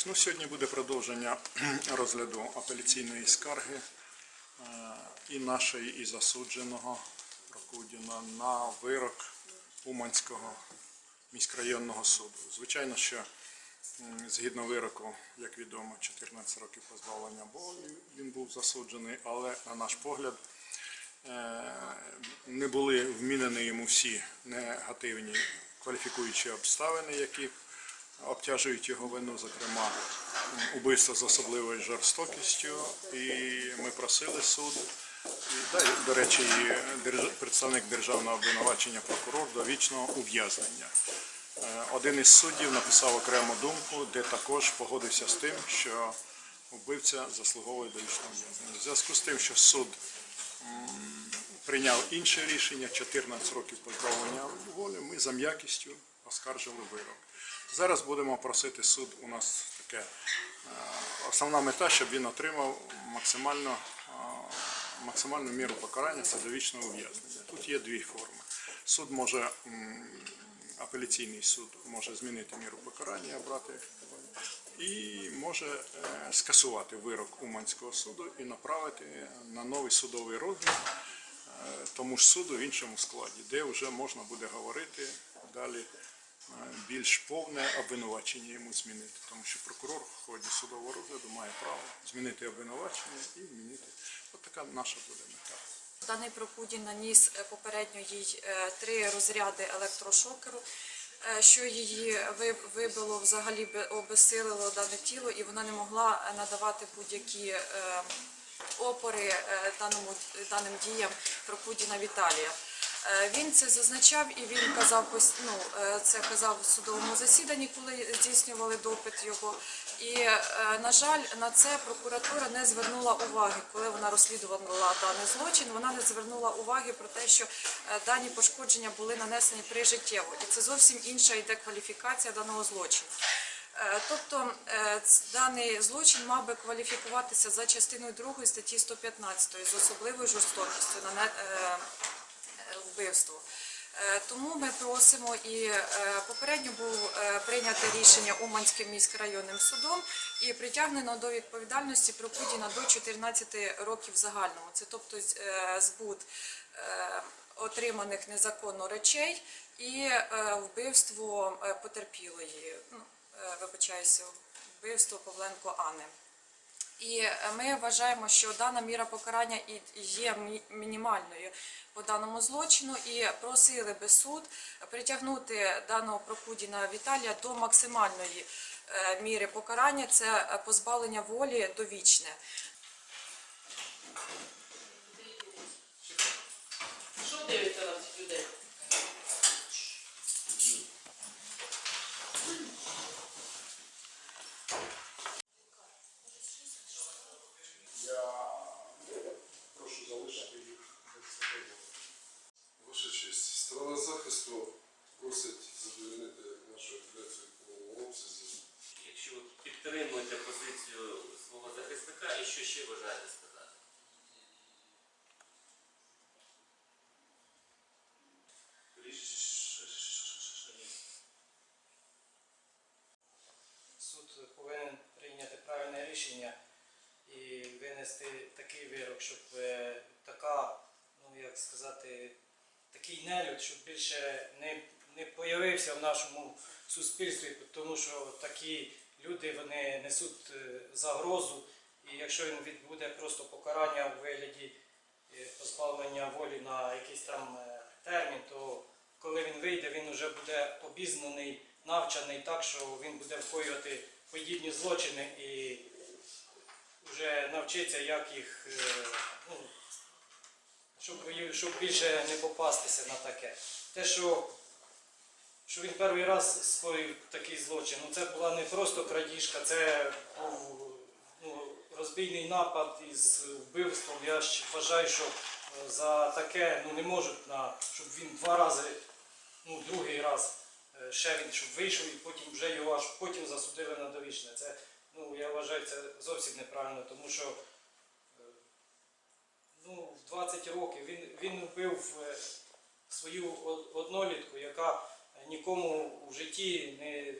Миколаївич, ну сьогодні буде продовження розгляду апеляційної скарги е, і нашої, і засудженого Прокудіна на вирок Уманського міськрайонного суду. Звичайно, що згідно вироку, як відомо, 14 років позбавлення волі він був засуджений, але на наш погляд е, не були вмінені йому всі негативні кваліфікуючі обставини, які обтяжують його вину, зокрема убивство з особливою жорстокістю. І ми просили суд, до речі, представник державного обвинувачення прокурор до вічного ув'язнення. Е, Один із суддів написав окрему думку, де також погодився з тим, що вбивця заслуговує до вічного ув'язнення. В зв'язку з тим, що суд прийняв інше рішення, 14 років позбавлення волі, ми за м'якістю оскаржили вирок. Зараз будемо просити суд, у нас таке е, основна мета, щоб він отримав максимально, е, максимальну міру покарання, це довічне ув'язнення. Тут є дві форми. Суд може, апеляційний суд може змінити міру покарання, обрати і може е, скасувати вирок Уманського суду і направити на новий судовий розгляд тому ж суду в іншому складі, де вже можна буде говорити далі більш повне обвинувачення йому змінити, тому що прокурор в ході судового розгляду має право змінити обвинувачення і змінити. От така наша буде мета. Даний Прокудін наніс е, попередньо їй е, три розряди електрошокеру, е, що її ви- вибило взагалі бе- обезсилило дане тіло, і вона не могла е, надавати будь-які е, опори е, даному даним діям Прокудіна Віталія. Е, Він це зазначав і він казав ну, е, це казав в судовому засіданні, коли здійснювали допит його. І е, на жаль, на це прокуратура не звернула уваги, коли вона розслідувала даний злочин. Вона не звернула уваги про те, що дані пошкодження були нанесені прижиттєво, і це зовсім інша йде кваліфікація даного злочину. Тобто даний злочин мав би кваліфікуватися за частиною 2 статті 115 з особливою жорстокістю на е, Тому ми просимо і е, попередньо був е, прийнято рішення Уманським міськрайонним судом і притягнено до відповідальності Прокудіна до 14 років загальному. Це тобто збут отриманих незаконно речей і вбивство потерпілої. Ну, вибачаюся, вбивство Павленко Анни. І е, ми вважаємо, що дана міра покарання є мінімальною по даному злочину, і просили би суд притягнути даного Прокудіна Віталія до максимальної е, міри покарання, це е, позбавлення волі довічне. Що дивиться на захисту просить задовольнити нашу апеляцію в повному обсязі. Якщо ви підтримуєте позицію свого захисника, і що ще бажаєте сказати? Суд повинен прийняти правильне рішення і винести такий вирок, щоб е, така, ну як сказати, такий нелюд, щоб більше не, не появився в нашому суспільстві, тому що такі люди вони несуть е, загрозу, і якщо він відбуде просто покарання у вигляді е, позбавлення волі на якийсь там е, термін, то коли він вийде, він вже буде обізнаний, навчений так, що він буде вкоювати подібні злочини і вже навчиться, як їх, ну, щоб, щоб більше не попастися на таке. Те, що, що він перший раз скоїв такий злочин, ну це була не просто крадіжка, це був ну, розбійний напад із вбивством. Я ж вважаю, що е, за таке ну, не можуть, на, щоб він два рази, ну другий раз е, ще він щоб вийшов і потім вже його аж потім засудили на довічне. Це, ну, я вважаю, це зовсім неправильно, тому що ну, в 20 років він, він вбив е, свою однолітку, яка нікому в житті не,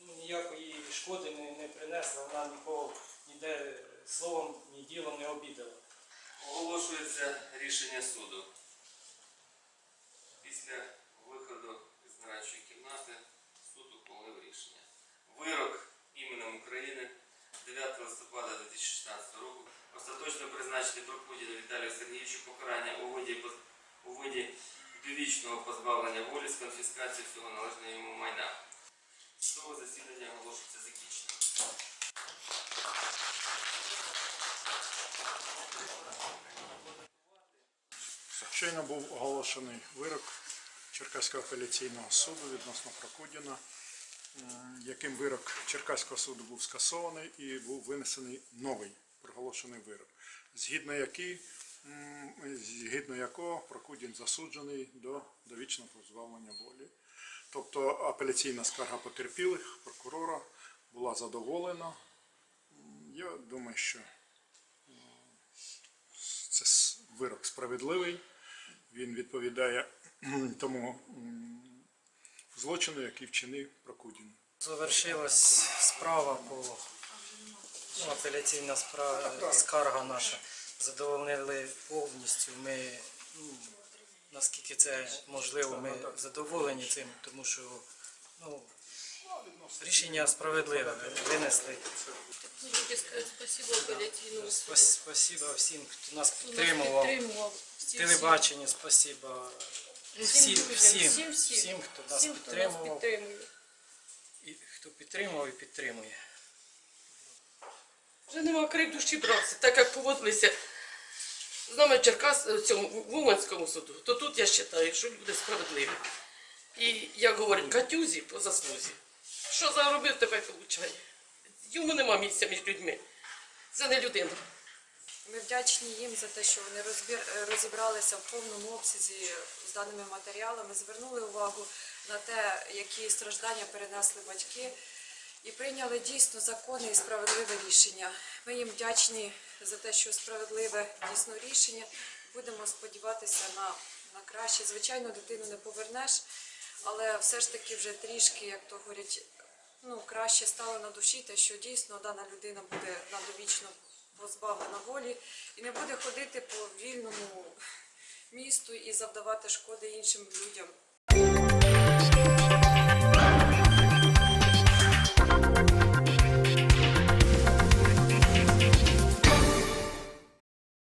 ну, ніякої шкоди не, не принесла, вона нікого ніде словом, ні ділом не обідала. Оголошується рішення суду. Після виходу із нарадчої кімнати суд ухвалив рішення. Вирок іменем України 9 листопада 2016 року остаточно призначити Прокудіну Віталію Сергійовичу покарання у виді, у виді довічного позбавлення волі з конфіскацією всього належного йому майна. Судове засідання оголошується закінченим. Щойно був оголошений вирок Черкаського апеляційного суду відносно Прокудіна, яким вирок Черкаського суду був скасований і був винесений новий проголошений вирок, згідно який, згідно якого Прокудін засуджений до довічного позбавлення волі. Тобто апеляційна скарга потерпілих прокурора була задоволена. Я думаю, що це вирок справедливий. Він відповідає тому злочину, який вчинив Прокудін. Завершилась справа по ну, апеляційна справа, скарга наша. Задовольнили повністю. Ми, ну, наскільки це можливо, ми задоволені цим, тому що ну, рішення справедливе винесли. Сказать спасибо суду. Спас- всім, хто нас хто нас підтримував. підтримував. Всім, Телебаченню, спасибо. всім, Всім, всім, всім, всім, всім, хто нас всім, хто нас підтримував. підтримує. І хто підтримував і підтримує. Вже нема крик душі брався, так як поводилися з нами Черкас, в цьому в Уманському суду, то тут я вважаю, що люди справедливі. І, як говорять, катюзі по заслузі. Що заробив, тебе получає. Йому нема місця між людьми. Це не людина. Ми вдячні їм за те, що вони розбір, е, розібралися в повному обсязі з даними матеріалами, звернули увагу на те, які страждання перенесли батьки, і прийняли дійсно законне і справедливе рішення. Ми їм вдячні за те, що справедливе дійсно рішення. Будемо сподіватися на, на краще. Звичайно, дитину не повернеш, але все ж таки вже трішки, як то говорять, ну, краще стало на душі, те, що дійсно дана людина буде надовічно позбавлена волі і не буде ходити по вільному місту і завдавати шкоди іншим людям.